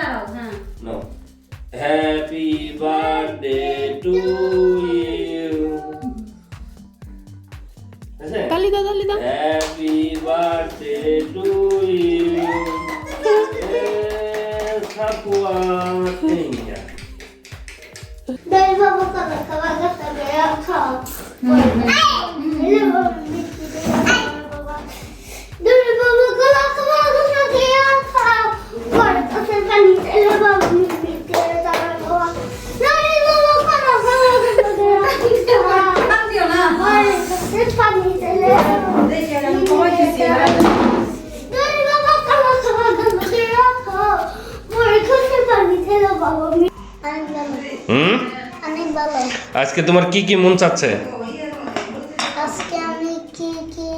गाओ हाँ। No happy birthday to you ऐसे? कल इधर कल इधर हैप्पी बर्थडे टू হুম? আজকে তোমার কি কি মন চাচ্ছে? আজকে আমি কি কি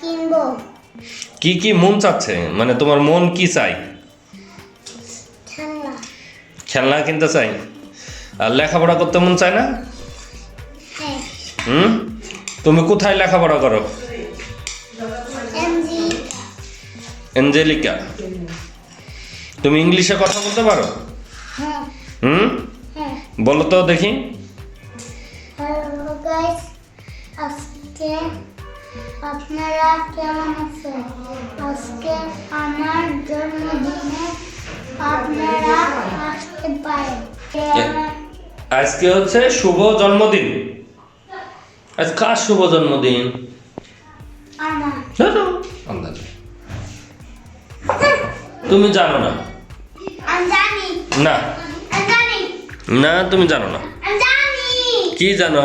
কিনবো কি কি মন চাচ্ছে? মানে তোমার মন কি চাই খেলনা খেলনা কিনতে চাই। আর লেখাপড়া করতে মন চায় না? হ্যাঁ। হুম? তুমি কোথায় লেখাপড়া করো? এঞ্জেলিকা। তুমি ইংলিশে কথা বলতে পারো? হ্যাঁ। হুম? হ্যাঁ। বলো তো দেখি। আজকে আপনারা কেমন আছেন? আজকে আমার জন্মদিনে আপনারা আসতে পারেন। আজকে হচ্ছে শুভ জন্মদিন। আজ কার শুভ জন্মদিন। তুমি জানো না। না। না তুমি জানো না। আমি কি জানো?